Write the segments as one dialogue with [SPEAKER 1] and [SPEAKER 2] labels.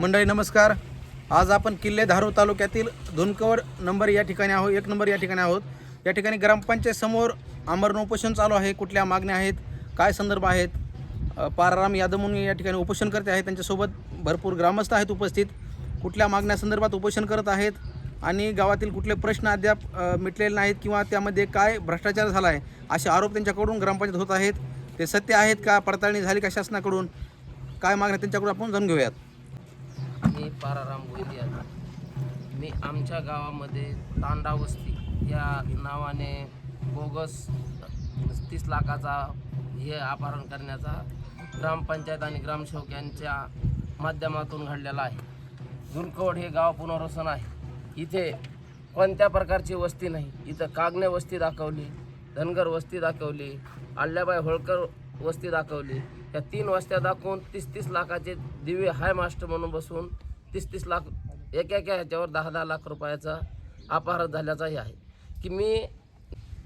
[SPEAKER 1] मंडळी नमस्कार. आज आपण किल्ले धारू तालुक्यातील धुनकवड नंबर या ठिकाणी आहोत एक नंबर या ठिकाणी आहोत. या ठिकाणी ग्रामपंचायत समोर आमरण उपोषण चालू आहे. कुठल्या मागण्या आहेत? काय संदर्भ आहेत? पाराराम यादव म्हणून या ठिकाणी उपोषण करते आहेत त्यांच्यासोबत भरपूर ग्रामस्थ आहेत उपस्थित. कुठल्या मागण्यासंदर्भात उपोषण करत आहेत? आणि गावातील कुठले प्रश्न अद्याप मिटलेले नाहीत किंवा त्यामध्ये काय भ्रष्टाचार झाला आहे असे आरोप त्यांच्याकडून ग्रामपंचायत होत आहेत. ते सत्य आहेत का? पडताळणी झाली का शासनाकडून? काय मागण्या त्यांच्याकडून आपण जाणून घेऊयात.
[SPEAKER 2] मी पाराराम आहे मी आमच्या गावामध्ये तांडा वस्ती या नावाने बोगस तीस लाखाचा हे अपहरण करण्याचा ग्रामपंचायत आणि ग्रामसेवक यांच्या माध्यमातून घडलेला आहे. जुनकवड हे गाव पुनर्वसन आहे. इथे कोणत्या प्रकारची वस्ती नाही. इथं कागणे वस्ती दाखवली धनगर वस्ती दाखवली आल्याबाई होळकर वस्ती दाखवली. या तीन वस्त्या दाखवून तीस तीस लाखाचे दिवे हाय मास्टर म्हणून बसून तीस तीस लाख एक एका ह्याच्यावर दहा दहा लाख रुपयाचा अपहार झाल्याचाही आहे. की मी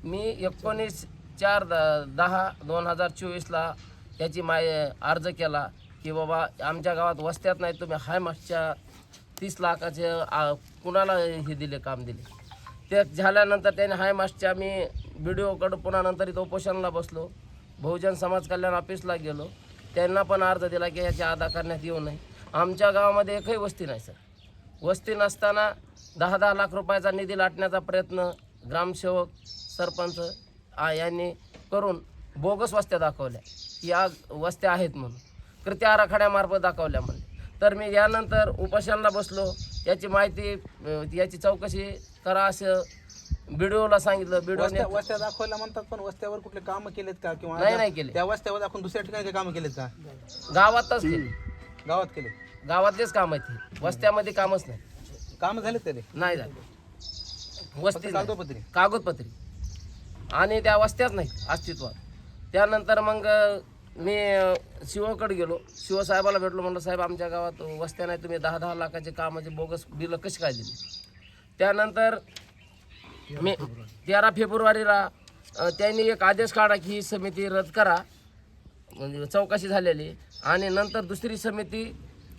[SPEAKER 2] मी एकोणीस चार द दहा दोन हजार चोवीसला याची माय अर्ज केला की बाबा आमच्या गावात वस्त्यात नाही तुम्ही हाय मास्टच्या तीस लाखाचे आ, कुणाला हे दिले काम दिले? ते झाल्यानंतर त्याने हाय मास्टच्या मी व्हिडिओकडं पुन्हा नंतर इथं उपोषणाला बसलो. बहुजन समाज कल्याण ऑफिसला गेलो. त्यांना पण अर्ज दिला की ह्याची अदा करण्यात येऊ नये. आमच्या गावामध्ये एकही वस्ती नाही सर. वस्ती नसताना दहा दहा लाख रुपयाचा निधी लाटण्याचा प्रयत्न ग्रामसेवक सरपंच आ यांनी करून बोगस वस्त्या दाखवल्या. की या वस्त्या आहेत म्हणून. कृती आराखड्यामार्फत दाखवल्या म्हणले तर मी यानंतर उपोषणाला बसलो. याची माहिती याची चौकशी करा असं व्हिडिओला सांगितलं. व्हिडिओने
[SPEAKER 1] वस्त्या वस्त्या दाखवायला म्हणतात पण वस्त्यावर कुठले कामं केलेत का? किंवा
[SPEAKER 2] नाही नाही केले.
[SPEAKER 1] त्या वस्त्यावर दाखवून दुसऱ्या ठिकाणी काही कामं केलेत का?
[SPEAKER 2] गावातच केले.
[SPEAKER 1] गावात केले.
[SPEAKER 2] गावातलेच काम आहेत. वस्त्यामध्ये कामच नाही.
[SPEAKER 1] कामं झालेत का ते
[SPEAKER 2] नाही झाले. वस्ती नाही.
[SPEAKER 1] कागदोपत्री.
[SPEAKER 2] कागदपत्री. आणि त्या वस्त्याच नाही अस्तित्वात. त्यानंतर मग अ, मी शिवकडे गेलो. शिवसाहेबाला भेटलो. म्हणलं साहेब आमच्या गावात वस्त्या नाही. तुम्ही दहा दहा लाखाचे कामाचे बोगस बिलं कशी काय दिली? त्यानंतर मी तेरा फेब्रुवारीला अ, त्यांनी एक आदेश काढा की ही समिती रद्द करा. म्हणजे चौकशी झालेली. आणि नंतर दुसरी समिती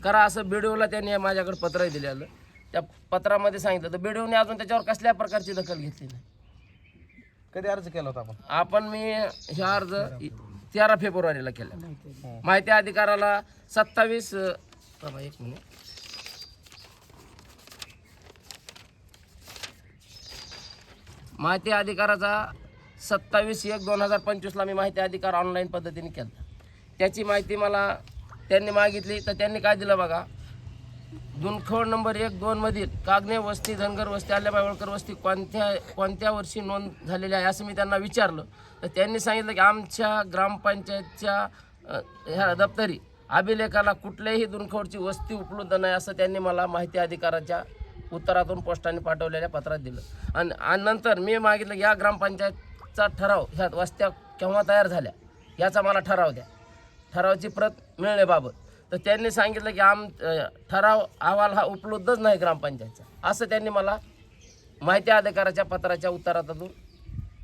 [SPEAKER 2] करा असं बीडीओला त्यांनी माझ्याकडे पत्रही दिलेलं. त्या पत्रामध्ये सांगितलं तर बीडीओने अजून त्याच्यावर कसल्या प्रकारची दखल घेतली नाही.
[SPEAKER 1] कधी अर्ज केला होता आपण?
[SPEAKER 2] आपण मी हे अर्ज तेरा फेब्रुवारीला केला. माहिती अधिकाराला सत्तावीस एक मिनिट. माहिती अधिकाराचा सत्तावीस एक दोन हजार पंचवीसला मी माहिती अधिकार ऑनलाईन पद्धतीने केला. त्याची माहिती मला त्यांनी मागितली तर त्यांनी काय दिलं बघा? दुनखोड नंबर एक दोनमधील कागणे वस्ती धनगर वस्ती आल्याबाई होळकर वस्ती कोणत्या कोणत्या वर्षी नोंद झालेली आहे असं मी त्यांना विचारलं. तर त्यांनी सांगितलं की आमच्या ग्रामपंचायतच्या ह्या दप्तरी अभिलेखाला कुठल्याही दुनखोडची वस्ती उपलब्ध नाही असं त्यांनी मला माहिती अधिकाराच्या उत्तरातून पोस्टाने पाठवलेल्या पत्रात दिलं. आणि आणि नंतर मी मागितलं या ग्रामपंचायतचा ठराव ह्या वस्त्या केव्हा तयार झाल्या याचा मला ठराव द्या. ठरावाची प्रत मिळण्याबाबत. तर त्यांनी सांगितलं की आम ठराव अहवाल हा उपलब्धच नाही ग्रामपंचायतचा. असं त्यांनी मला माहिती अधिकाराच्या पत्राच्या उत्तरातून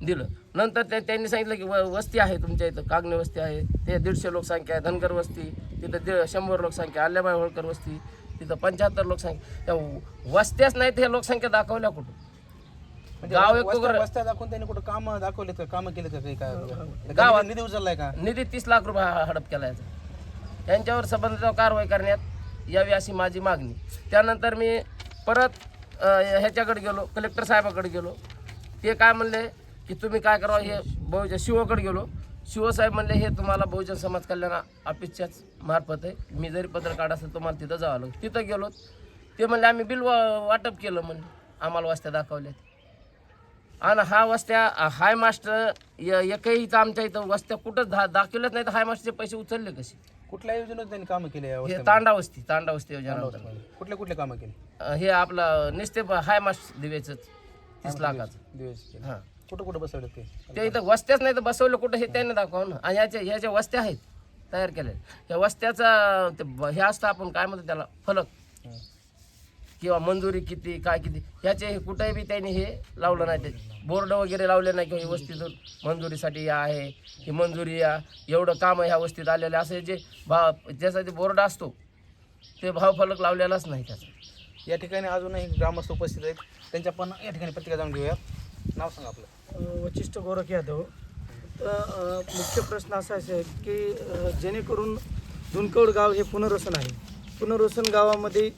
[SPEAKER 2] दिलं. नंतर ते त्यांनी सांगितलं की व वस्ती आहे तुमच्या इथं कागणे वस्ती आहे ते दीडशे लोकसंख्या आहे धनगर वस्ती तिथं दीड शंभर लोकसंख्या आल्याबाई होळकर वस्ती तिथं पंच्याहत्तर लोकसंख्या. त्या वस्त्याच नाहीत हे लोकसंख्या दाखवल्या कुठं गाव एक
[SPEAKER 1] वस्त्या
[SPEAKER 2] उघडं-
[SPEAKER 1] वस्त्या दाखवून त्यांनी कुठं कामं दाखवलेत का कामं केलेत का काही काय
[SPEAKER 2] गावात-
[SPEAKER 1] निधी उचललाय का?
[SPEAKER 2] निधी तीस लाख रुपये ह- हडप केला याचा. त्यांच्यावर संबंधित कारवाई करण्यात यावी अशी माझी मागणी. त्यानंतर मी परत अ, ह्याच्याकडे गेलो कलेक्टर साहेबाकडे गेलो. ते काय म्हणले की तुम्ही काय करा हे बहुजन शिवकडे गेलो. शिवसाहेब म्हणले हे तुम्हाला बहुजन समाज कल्याण ऑफिसच्याच मार्फत आहे. मी जरी पत्र काढ असेल तुम्हाला तिथं जावं लागलं. तिथं गेलो. ते म्हणले आम्ही बिल वा- वाटप केलं म्हणले आम्हाला वस्त्या दाखवल्या आणि हा वस्त्या हाय मास्टर एकही इथं आमच्या इथं वस्त्या कुठं दा दाखवल्याच नाही तर हाय मास्टरचे पैसे उचलले कसे?
[SPEAKER 1] कुठल्या योजनेत त्यांनी कामं केली
[SPEAKER 2] हे? तांडा वस्ती तांडा वस्ती योजना होतं.
[SPEAKER 1] कुठले कुठले कामं केली?
[SPEAKER 2] हे आपलं निस्ते हाय मास्टर दिवेचं तीस लाखाचं.
[SPEAKER 1] दिवस केले.
[SPEAKER 2] हां.
[SPEAKER 1] कुठं कुठं बसवले ते?
[SPEAKER 2] ते इथं वस्त्याच नाही तर बसवलं कुठं हे त्यांनी दाखवा ना आणि ह्याच्या ह्या ज्या वस्त्या आहेत तयार केल्या ह्या वस्त्याचा ते ब- हे असतं आपण काय म्हणतो त्याला? फलक.
[SPEAKER 1] हं.
[SPEAKER 2] किंवा मंजुरी किती काय किती ह्याचे हे कुठेही बी त्यांनी हे लावलं नाही ते. बोर्ड वगैरे लावले नाही किंवा ही वस्तीतून मंजुरीसाठी या आहे ही मंजुरी या एवढं काम ह्या वस्तीत आलेलं असं जे भा ज्यासाठी बोर्ड असतो ते भावफलक लावलेलाच नाही त्याचा.
[SPEAKER 1] या ठिकाणी अजूनही ग्रामस्थ उपस्थित आहेत. त्यांच्या पण या ठिकाणी प्रतिक्रिया जाणून घेऊयात नाव सांगा आपलं.
[SPEAKER 3] वशिष्ठ गोरख यादव. तर मुख्य प्रश्न असा आहे की जेणेकरून धुनकवड गाव हे पुनर्वसन आहे. पुनर्वसन गावामध्ये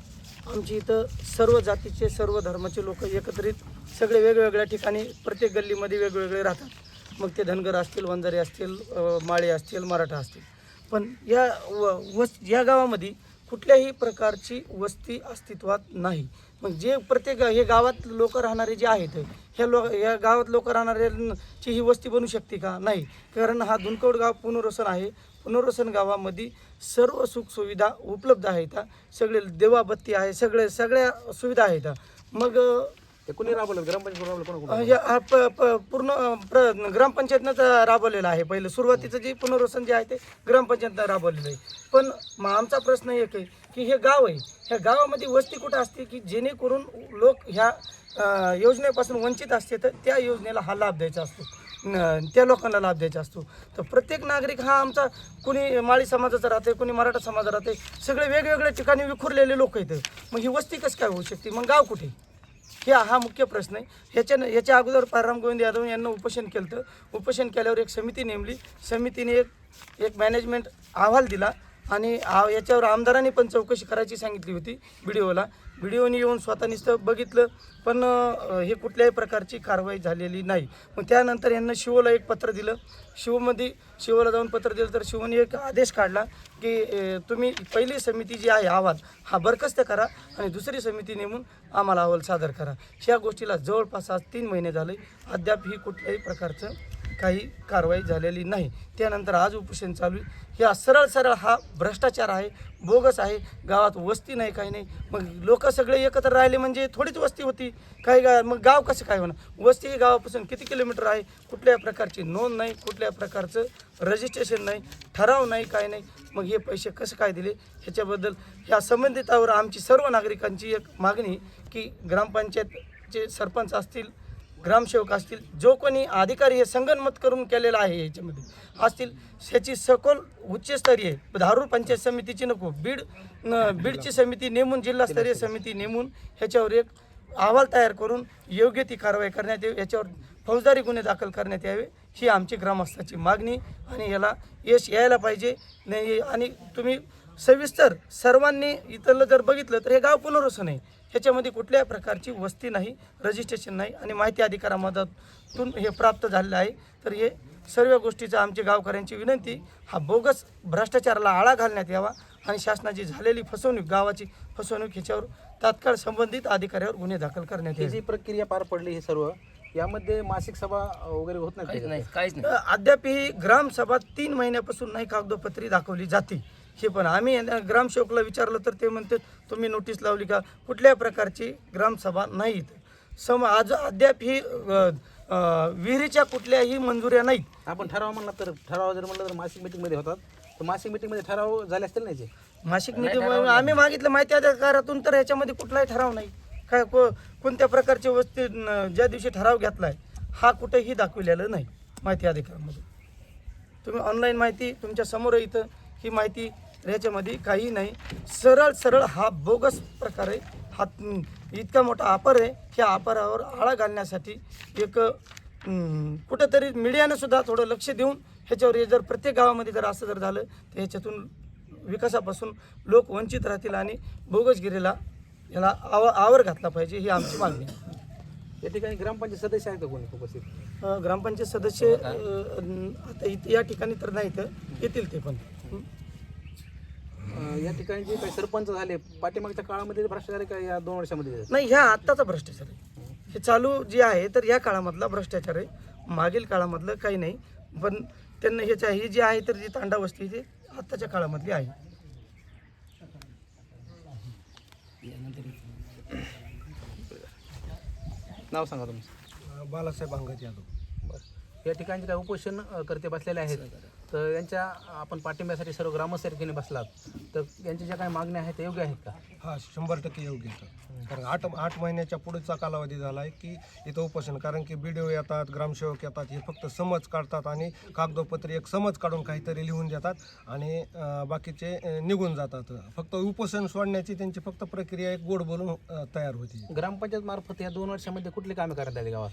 [SPEAKER 3] आमची इथं सर्व जातीचे सर्व धर्माचे लोक एकत्रित सगळे वेगवेगळ्या ठिकाणी प्रत्येक गल्लीमध्ये वेगवेगळे राहतात. मग ते धनगर असतील वंजारे असतील माळे असतील मराठा असतील. पण या व वस या गावामध्ये कुठल्याही प्रकारची वस्ती अस्तित्वात नाही. मग जे प्रत्येक हे गावात लोक राहणारे जे आहेत ह्या लो या गावात लोक राहणाऱ्यांची ही वस्ती बनू शकते का? नाही. कारण हा दुनकवड गाव पुनर्वसन आहे. पुनर्वसन गावामध्ये सर्व सुखसुविधा उपलब्ध आहेत. सगळे देवाबत्ती आहे सगळे सगळ्या सुविधा आहेत. मग
[SPEAKER 1] ते कोणी राबवलं? ग्रामपंचायत राबवलं कोण
[SPEAKER 3] अ, या हा प- प- पूर्ण प्र ग्रामपंचायतनंच राबवलेलं आहे. पहिलं सुरुवातीचं जे पुनर्वसन जे आहे ते ग्रामपंचायतनं राबवलेलं आहे. पण मग आमचा प्रश्न एक आहे की हे गाव आहे ह्या गावामध्ये वस्ती कुठं असते की जेणेकरून लोक ह्या अ, योजनेपासून वंचित असते तर त्या योजनेला हा लाभ द्यायचा असतो? त्या लोकांना लाभ द्यायचा असतो. तर प्रत्येक नागरिक हा आमचा कुणी माळी समाजाचा राहते कुणी मराठा समाजाचा राहते सगळे वेगवेगळ्या ठिकाणी विखुरलेले लोक आहेत मग ही वस्ती कसं काय होऊ शकते? मग गाव कुठे? हे हा मुख्य प्रश्न आहे. ह्याच्या ह्याच्या अगोदर पाराराम गोविंद यादव यांना उपोषण केलं होतं. उपोषण केल्यावर एक समिती नेमली. समितीने एक एक मॅनेजमेंट अहवाल दिला आणि आ याच्यावर आमदारांनी पण चौकशी करायची सांगितली होती व्हिडिओला. व्हिडिओनी येऊन स्वतः नुसतं बघितलं पण हे कुठल्याही प्रकारची कारवाई झालेली नाही. मग त्यानंतर यांना शिवला एक पत्र दिलं. शिवमध्ये शिवला जाऊन पत्र दिलं तर शिवने एक आदेश काढला की तुम्ही पहिली समिती जी आहे अहवाल हा बरखस्त करा आणि दुसरी समिती नेमून आम्हाला अहवाल सादर करा. ह्या गोष्टीला जवळपास आज तीन महिने झाले. अद्याप ही कुठल्याही प्रकारचं काही कारवाई झालेली नाही. त्यानंतर आज उपोषण चालू आहे. ह्या सरळ सरळ हा भ्रष्टाचार आहे बोगस आहे गावात वस्ती नाही काही नाही. मग लोक सगळे एकत्र राहिले म्हणजे थोडीच वस्ती होती. काही गा मग गाव कसं काय होणार? वस्ती ही गावापासून किती किलोमीटर आहे? कुठल्या प्रकारची नोंद नाही कुठल्या प्रकारचं रजिस्ट्रेशन नाही ठराव नाही काय नाही. मग हे पैसे कसं काय दिले? ह्याच्याबद्दल ह्या संबंधितावर आमची सर्व नागरिकांची एक मागणी की ग्रामपंचायतचे सरपंच असतील ग्रामसेवक असतील जो कोणी अधिकारी हे संगनमत करून केलेला आहे याच्यामध्ये असतील ह्याची सखोल उच्चस्तरीय धारूर पंचायत समितीची नको बीड बीडची समिती नेमून जिल्हास्तरीय समिती नेमून ह्याच्यावर एक अहवाल तयार करून योग्य ती कारवाई करण्यात यावी याच्यावर फौजदारी गुन्हे दाखल करण्यात यावे ही आमची ग्रामस्थाची मागणी आणि याला यश यायला पाहिजे. नाही आणि तुम्ही सविस्तर सर्वांनी इथलं जर बघितलं तर हे गाव पुनर्वसन आहे. ह्याच्यामध्ये कुठल्याही प्रकारची वस्ती नाही रजिस्ट्रेशन नाही आणि माहिती अधिकारामधून हे प्राप्त झालेलं आहे. तर हे सर्व गोष्टीचं आमच्या गावकऱ्यांची विनंती हा बोगस भ्रष्टाचाराला आळा घालण्यात यावा आणि शासनाची झालेली फसवणूक गावाची फसवणूक ह्याच्यावर तात्काळ संबंधित अधिकाऱ्यावर गुन्हे दाखल करण्यात
[SPEAKER 1] ही
[SPEAKER 3] यावे
[SPEAKER 1] जी प्रक्रिया पार पडली ही सर्व यामध्ये मासिक सभा वगैरे होत? नाही
[SPEAKER 2] काहीच नाही
[SPEAKER 3] अद्याप ही ग्रामसभा तीन महिन्यापासून नाही कागदोपत्री दाखवली जाते. हे पण आम्ही ग्रामसेवकला विचारलं तर ते म्हणते तुम्ही नोटीस लावली का? कुठल्या प्रकारची ग्रामसभा नाही इथं. सम आज अद्याप ही विहिरीच्या कुठल्याही मंजुऱ्या नाहीत.
[SPEAKER 1] आपण ठराव म्हणला तर ठराव जर म्हणलं तर मासिक मीटिंगमध्ये होतात. तर मासिक मीटिंगमध्ये ठराव झाले असतील नाही
[SPEAKER 3] मासिक नीती आम्ही मागितलं माहिती अधिकारातून तर याच्यामध्ये कुठलाही ठराव नाही. काय को कोणत्या प्रकारची वस्ती ज्या दिवशी ठराव घेतलाय हा कुठेही दाखविलेलं नाही माहिती अधिकारामध्ये. तुम्ही ऑनलाईन माहिती तुमच्यासमोर आहे इथं. ही माहिती याच्यामध्ये काही नाही. सरळ सरळ हा बोगस प्रकार आहे. हा इतका मोठा आपर आहे ह्या आपारावर आळा घालण्यासाठी एक कुठंतरी मीडियानं सुद्धा थोडं लक्ष देऊन ह्याच्यावर हे जर प्रत्येक गावामध्ये जर असं जर झालं तर ह्याच्यातून विकासापासून लोक वंचित राहतील आणि बोगसगिरीला याला आव आवर घातला पाहिजे ही आमची मागणी आहे.
[SPEAKER 1] या ठिकाणी ग्रामपंचायत सदस्य आहेत का कोणी उपस्थित?
[SPEAKER 3] ग्रामपंचायत सदस्य आता इथे या ठिकाणी तर नाही तर येतील ते पण.
[SPEAKER 1] या ठिकाणी जे काही सरपंच झाले पाठीमागच्या काळामध्ये भ्रष्टाचार आहे का या दोन वर्षामध्ये?
[SPEAKER 3] नाही ह्या आत्ताचा भ्रष्टाचार आहे. हे चालू जे आहे तर या काळामधला भ्रष्टाचार आहे. मागील काळामधलं काही नाही पण त्यांना ह्याच्या ही जी आहे तर जी तांडा वस्ती ते आत्ताच्या काळामधली आहे.
[SPEAKER 1] नाव सांगा तुमचं.
[SPEAKER 3] बालासाहेब अंगत यादव.
[SPEAKER 1] बरं. या ठिकाणी काही उपोषण अं, करते बसलेले आहेत तर यांच्या आपण पाठिंब्यासाठी सर्व ठिकाणी बसलात? तर यांच्या ज्या काही मागण्या आहेत त्या योग्य आहेत का?
[SPEAKER 4] हा शंभर टक्के योग्य आहे कारण आठ आठ महिन्याच्या पुढचा कालावधी झाला आहे की इथं उपोषण. कारण की बी येतात ग्रामसेवक येतात हे फक्त समज काढतात आणि कागदोपत्री एक समज काढून काहीतरी लिहून देतात आणि अं, बाकीचे अं, निघून जातात. फक्त उपोषण सोडण्याची त्यांची फक्त प्रक्रिया एक गोड बोलून अं, तयार होती.
[SPEAKER 1] ग्रामपंचायत मार्फत या दोन वर्षामध्ये कुठली कामे करण्यात आली गावात?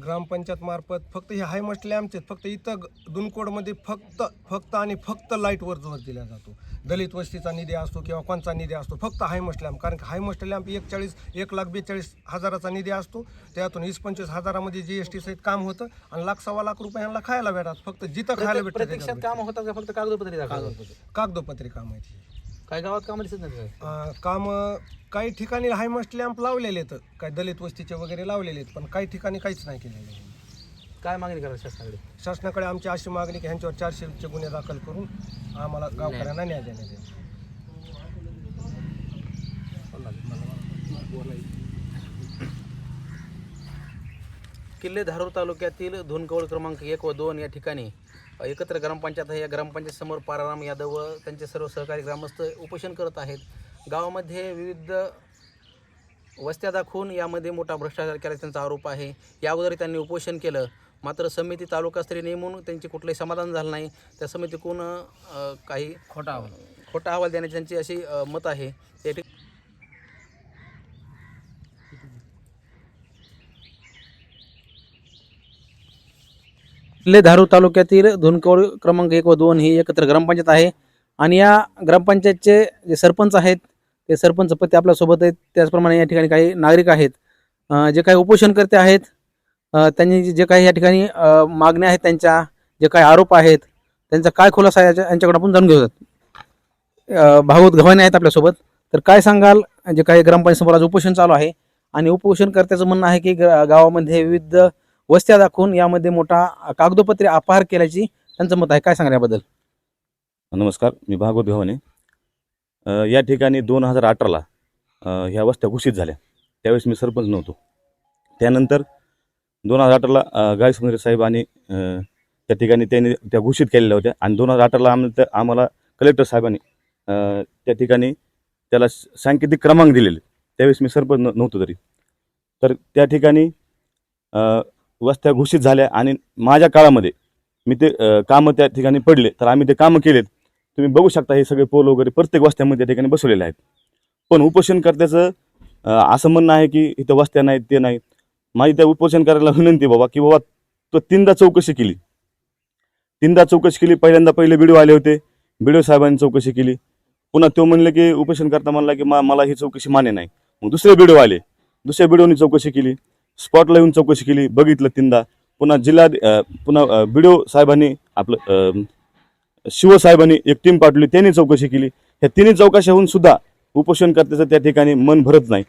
[SPEAKER 4] ग्रामपंचायत मार्फत फक्त हे हाय मसले आमचे फक्त इथं दुनकोडमध्ये फक्त फक्त आणि फक्त लाईटवर जोर दिला जातो. दलित वस्तीचा निधी असतो किंवा कोणचा निधी असतो फक्त हाय मसलॅम्प कारण की हाय मसलॅम्प एक चाळीस एक लाख बेचाळीस हजाराचा निधी असतो. त्यातून वीस पंचवीस हजारामध्ये जी एस टी सहित काम होतं आणि लाख सव्वा लाख रुपयांना खायला भेटतात. फक्त जिथं खायला
[SPEAKER 1] प्रत्येक-
[SPEAKER 4] भेटतं
[SPEAKER 1] प्रत्यक्षात
[SPEAKER 4] त्याच्यावर
[SPEAKER 1] काम होतात फक्त कागदपत्री.
[SPEAKER 4] कागदोपत्री काम आहे
[SPEAKER 1] काही गावात कामं दिसत नाही
[SPEAKER 4] अं, काम काही ठिकाणी हाय मस्ट लॅम्प लावलेले आहेत. काही दलित वस्तीचे वगैरे लावलेले आहेत पण काही ठिकाणी काहीच नाही केलेलं आहे.
[SPEAKER 1] काय मागणी करा शासनाकडे?
[SPEAKER 4] शासनाकडे आमची अशी मागणी की ह्यांच्यावर चारशेचे गुन्हे दाखल करून आम्हाला गावकऱ्यांना न्याय देण्यात येईल
[SPEAKER 1] किल्ले धारूर तालुक्यातील धुनकवळ क्रमांक एक व दोन या ठिकाणी एकत्र ग्रामपंचायत आहे. या ग्रामपंचायत समोर पाराराम यादव व त्यांचे सर्व सहकारी ग्रामस्थ उपोषण करत आहेत. गावामध्ये विविध वस्त्या दाखवून यामध्ये मोठा भ्रष्टाचार केल्याचा त्यांचा आरोप आहे. या अगोदर त्यांनी उपोषण केलं. मात्र समिती तालुकास्तरीय नेमून त्यांचे कुठलंही समाधान झालं नाही. त्या समितीकडून काही
[SPEAKER 2] खोटा आवाज
[SPEAKER 1] खोटा अहवाल देण्याची त्यांची अशी मत आहे. ते ले किल्ले धारू तालुक्यातील धुनकवड क्रमांक एक व दोन ही एकत्र ग्रामपंचायत आहे. आणि या ग्रामपंचायतचे जे सरपंच आहेत ते सरपंच पती आपल्यासोबत आहेत. त्याचप्रमाणे या ठिकाणी काही नागरिक आहेत. जे काही उपोषणकर्ते आहेत त्यांनी जे काही या ठिकाणी मागण्या आहेत त्यांच्या जे काही आरोप आहेत त्यांचा काय खुलासा आहे याच्या- यांच्याकडून आपण जाणून घेऊयात. भागवत गव्हाणे आहेत आपल्यासोबत तर काय सांगाल? जे काही ग्रामपंचायत समोर आज उपोषण चालू आहे. आणि उपोषणकर्त्याचं म्हणणं आहे की ग- गावामध्ये विविध वस्त्या दाखवून यामध्ये मोठा कागदोपत्री अपहार केल्याची त्यांचं मत आहे. काय सांगण्याबद्दल
[SPEAKER 5] नमस्कार मी भागवत गव्हाणे या ठिकाणी दोन हजार अठराला ह्या वस्त्या घोषित झाल्या. त्यावेळेस मी सरपंच नव्हतो. त्यानंतर दोन हजार अठराला गाय सुंदरे साहेब आणि त्या ठिकाणी त्यांनी त्या घोषित केलेल्या होत्या. आणि दोन हजार अठराला आम आम्हाला कलेक्टर साहेबांनी त्या ठिकाणी त्याला सांकेतिक क्रमांक दिलेले. त्यावेळेस मी सरपंच न- नव्हतो तरी. तर त्या ठिकाणी वस्त्या घोषित झाल्या आणि माझ्या काळामध्ये मी ते कामं त्या ठिकाणी पडले. तर आम्ही ते कामं केलेत. तुम्ही बघू शकता हे सगळे पोल वगैरे प्रत्येक वस्त्यामध्ये त्या ठिकाणी बसवलेले आहेत. पण उपोषणकर्त्याचं असं म्हणणं आहे की इथं वस्त्या नाहीत ते नाही माझी त्या उपोषण करायला विनंती बाबा की बाबा तो तीनदा चौकशी केली. तीनदा चौकशी केली. पहिल्यांदा पहिले व्हिडिओ आले होते. व्हिडिओ साहेबांनी चौकशी केली. पुन्हा तो म्हणले की उपोषण करता म्हणला की मा- मला ही चौकशी मान्य नाही. मग दुसरे व्हिडिओ आले. दुसऱ्या व्हिडिओनी चौकशी केली. स्पॉटला येऊन चौकशी केली बघितलं तीनदा. पुन्हा जिल्हा पुन्हा व्हिडिओ साहेबांनी आपलं शिवसाहेबांनी एक टीम पाठवली त्यांनी चौकशी केली. ह्या तिन्ही चौकशा होऊन सुद्धा उपोषणकर्त्याचं त्या ठिकाणी मन भरत नाही.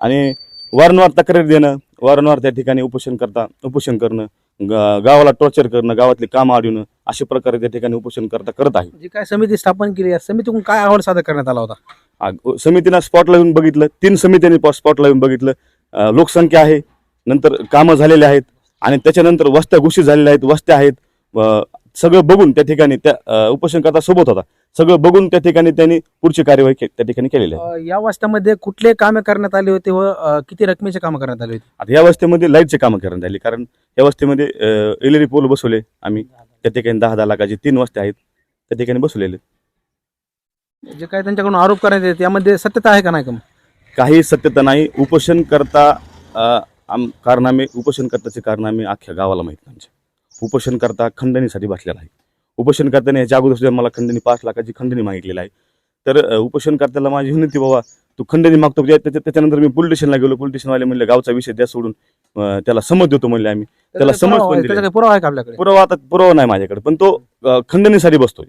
[SPEAKER 5] आणि वारंवार तक्रार देणं वारंवार त्या ठिकाणी उपोषण करता उपोषण करणं गावाला टॉर्चर करणं गावातले कामं अडवणं अशा प्रकारे त्या ठिकाणी उपोषण करता करत आहे.
[SPEAKER 1] जी काय समिती स्थापन केली या समितीकडून काय अहवाल सादर करण्यात आला होता?
[SPEAKER 5] समितीनं स्पॉटला येऊन बघितलं तीन समित्यांनी स्पॉटला येऊन बघितलं. लोकसंख्या आहे नंतर कामं झालेले आहेत आणि त्याच्यानंतर वस्त्या घोषित झालेल्या आहेत वस्त्या आहेत. सगळं बघून त्या ठिकाणी त्या उपोषणकर्ता सोबत होता. सगळं बघून त्या ठिकाणी त्यांनी पुढची कार्यवाही त्या ठिकाणी केलेली आहे.
[SPEAKER 1] या वस्त्यामध्ये कुठले कामे करण्यात आले होते व किती रकमेचे कामं करण्यात आले होते?
[SPEAKER 5] आता या वस्तीमध्ये लाईटचे कामं करण्यात आली कारण या ई डी पोल बसवले आम्ही. त्या ठिकाणी दहा दहा लाखाचे तीन वस्त्या आहेत. त्या ठिकाणी बसवलेले.
[SPEAKER 1] जे काही त्यांच्याकडून आरोप करण्यात येते यामध्ये सत्यता आहे का नाही का
[SPEAKER 5] काही सत्यता नाही. उपोषण करता आम कारनामे उपोषणकर्त्याचे कारनामे अख्ख्या गावाला माहीत आमच्या उपोषणकर्ता खंडणीसाठी बसलेला आहे. उपोषणकर्त्याने याच्या अगोदर सुद्धा मला खंडणी पाच लाखाची खंडणी मागितलेली आहे. तर उपोषणकर्त्याला माझी विनंती बाबा तू खंडणी मागतो त्या- त्याच्यानंतर मी पोलीस स्टेशनला गेलो. पोलीस स्टेशनवाले म्हणले गावचा विषय द्या सोडून. त्याला समज देतो म्हणले आम्ही. त्याला समज
[SPEAKER 1] पुरावा
[SPEAKER 5] पण
[SPEAKER 1] पुरावा आहे का आपल्याकडे?
[SPEAKER 5] पुरावा आता पुरावा नाही माझ्याकडे. पण तो खंडणीसाठी बसतोय.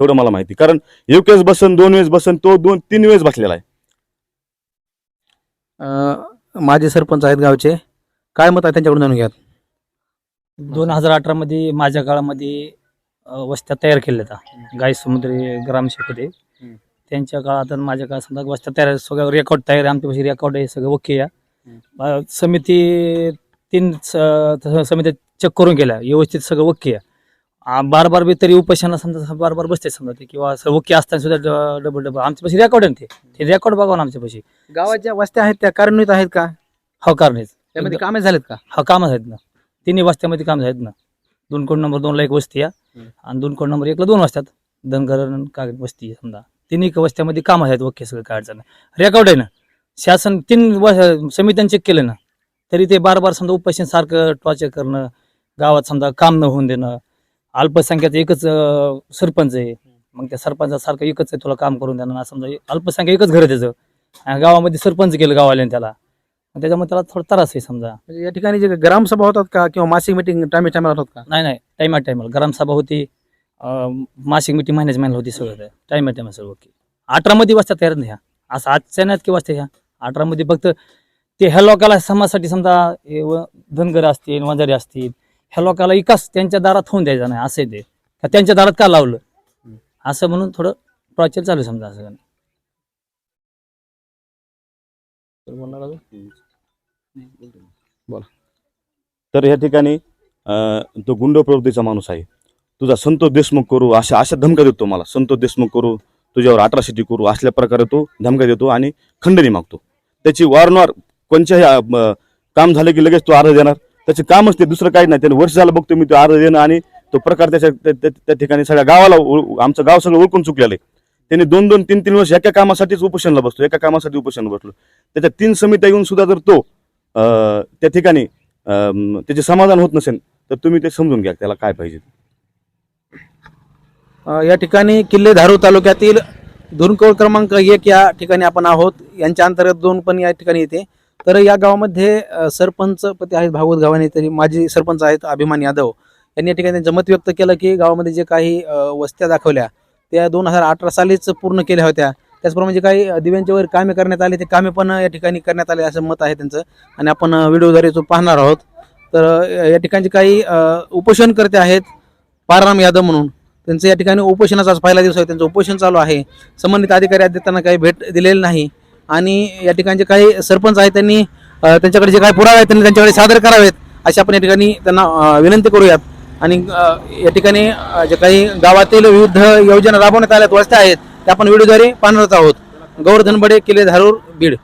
[SPEAKER 5] एवढं मला माहिती. कारण एक वेळेस बसन दोन वेळेस बसन तो दोन तीन वेळेस बसलेला आहे.
[SPEAKER 1] माजी सरपंच आहेत गावचे. काय मत आहे त्यांच्याकडून जाणून घ्या
[SPEAKER 6] दोन हजार अठरामध्ये माझ्या काळामध्ये वस्त्या तयार केल्या होत्या. गाय समुद्री ग्रामसेवक होते. त्यांच्या काळात आणि माझ्या काळात समजा वस्त्या तयार सगळं रेकॉर्ड तयार आहे. आमच्यापाशी रेकॉर्ड आहे सगळं ओके या समिती तीन समित्या चेक करून गेल्या व्यवस्थित सगळं ओके आहे. आ, बार बार बी तरी उपोषणा समजा बार बार बसते समजा ते किंवा असं ओके असताना सुद्धा ड- डबल डबल आमच्या पाशी रेकॉर्ड आहे ना ते. ते रेकॉर्ड बघा ना आमच्या पाशी
[SPEAKER 1] गावाच्या वस्त्या आहेत त्या कार्यान्वित आहेत का?
[SPEAKER 6] हा कारण
[SPEAKER 1] त्यामध्ये कामे झालेत का?
[SPEAKER 6] हा कामच आहेत ना. तिन्ही वस्त्यामध्ये काम आहेत ना. दोन कोड नंबर दोनला एक वस्ती आहे.
[SPEAKER 1] हम्म.
[SPEAKER 6] आणि दोन कोड नंबर एकला दोन वस्त्यात. धनगर आणि कागद वस्ती आहे समजा. तिन्ही वस्त्यामध्ये काम आहेत ओके सगळं काय अडचण नाही. रेकॉर्ड आहे ना. शासन तीन व- समित्यांनी चेक केलं ना. तरी ते बार बार समजा उपोषण सारखं टॉर्चर करणं गावात समजा काम न होऊन देणं अल्पसंख्याचं एकच अं, सरपंच आहे. मग त्या सरपंचासारखं एकच आहे तुला काम करून देणार समजा अल्पसंख्या एकच घर आहे त्याचं. आणि गावामध्ये सरपंच केलं गावाल्याने त्याला. मग त्याच्यामुळे त्याला थोडा त्रास आहे समजा.
[SPEAKER 1] म्हणजे या ठिकाणी जे ग्रामसभा होतात का किंवा मासिक मिटिंग टायमी टायमाला होतात का?
[SPEAKER 6] नाही नाही. टायमा टायमाला ग्रामसभा होती अं, मासिक मिटिंग महिन्याच्या महिन्याला होती सगळं टायमा टायमा ओके अठरामध्ये वाजता तयार नाही ह्या. असं आजच्या नाहीत की वाजता ह्या? अठरामध्ये फक्त ते ह्या लोकाला समाजासाठी समजा हे व- धनगर असतील वंजारी असतील ह्या लोकाला विकास त्यांच्या दारात होऊन द्यायचा नाही असं ते. का त्यांच्या दारात का लावलं? असं म्हणून थोडं प्रॉचर चालू समजा असं
[SPEAKER 5] तर या ठिकाणी तो गुंड प्रवृत्तीचा माणूस आहे तुझा संतोष देशमुख करू अशा अशा धमक्या देतो मला. संतोष देशमुख करू तुझ्यावर अट्रॉसिटी करू असल्या प्रकारे तो धमक्या देतो आणि खंडणी मागतो. त्याची वारंवार कोणत्याही काम झालं की लगेच तो अर्ज देणार. त्याचे कामच ते दुसरं काही नाही. त्याने वर्ष झालं बघतो मी तो अर्ज देणं आणि तो प्रकार त्याच्या त्या- त्या त्या ठिकाणी सगळ्या गावाला आमचं गाव सगळं ओळखून चुकलेलं आहे. त्यांनी दोन दोन तीन तीन वर्ष एका कामासाठीच उपोषणला बसतो एका कामासाठी उपोषणला बसलो. त्याच्या तीन समित्या येऊन सुद्धा जर तो त्या ठिकाणी त्याचे समाधान होत नसेल तर तुम्ही ते समजून घ्या त्याला काय पाहिजे.
[SPEAKER 1] या ठिकाणी किल्ले धारू तालुक्यातील धुरकोळ क्रमांक एक या ठिकाणी आपण आहोत. यांच्या अंतर्गत दोन पण या ठिकाणी येते. तर या गावामध्ये सरपंचपती सरपंच पती आहेत भागवत गावाने तरी माजी सरपंच आहेत अभिमान यादव. यांनी या ठिकाणी जमत व्यक्त केलं की गावामध्ये जे काही वस्त्या दाखवल्या त्या दोन हजार अठरा सालीच पूर्ण केल्या होत्या. त्याचप्रमाणे जे काही अ, दिव्यांच्या वर कामे करण्यात आली ते कामे पण या ठिकाणी करण्यात आले असं मत आहे त्यांचं. आणि आपण व्हिडिओद्वारे तो पाहणार आहोत. तर या ठिकाणचे काही उपोषणकर्ते आहेत पाराराम यादव म्हणून त्यांचं या ठिकाणी उपोषणाचा आज पहिला दिवस आहे. त्यांचं उपोषण चालू आहे. संबंधित अधिकारी आहेत काही भेट दिलेली नाही. आणि या ठिकाणचे काही सरपंच आहेत त्यांनी त्यांच्याकडे जे काही पुरावे आहेत त्यांनी त्यांच्याकडे सादर करावेत अशी आपण या ठिकाणी त्यांना विनंती करूयात. आणि या ठिकाणी जे काही गावातील विविध योजना राबवण्यात आल्यात वस्त्या आहेत त्या आपण व्हिडिओद्वारे पाहणार आहोत. गौरधन बडे किल्ले धारूर बीड.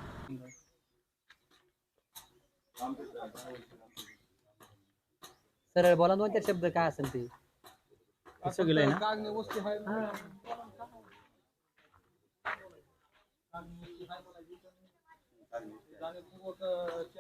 [SPEAKER 7] सरळ बोला दोन चार शब्द काय असेल ते?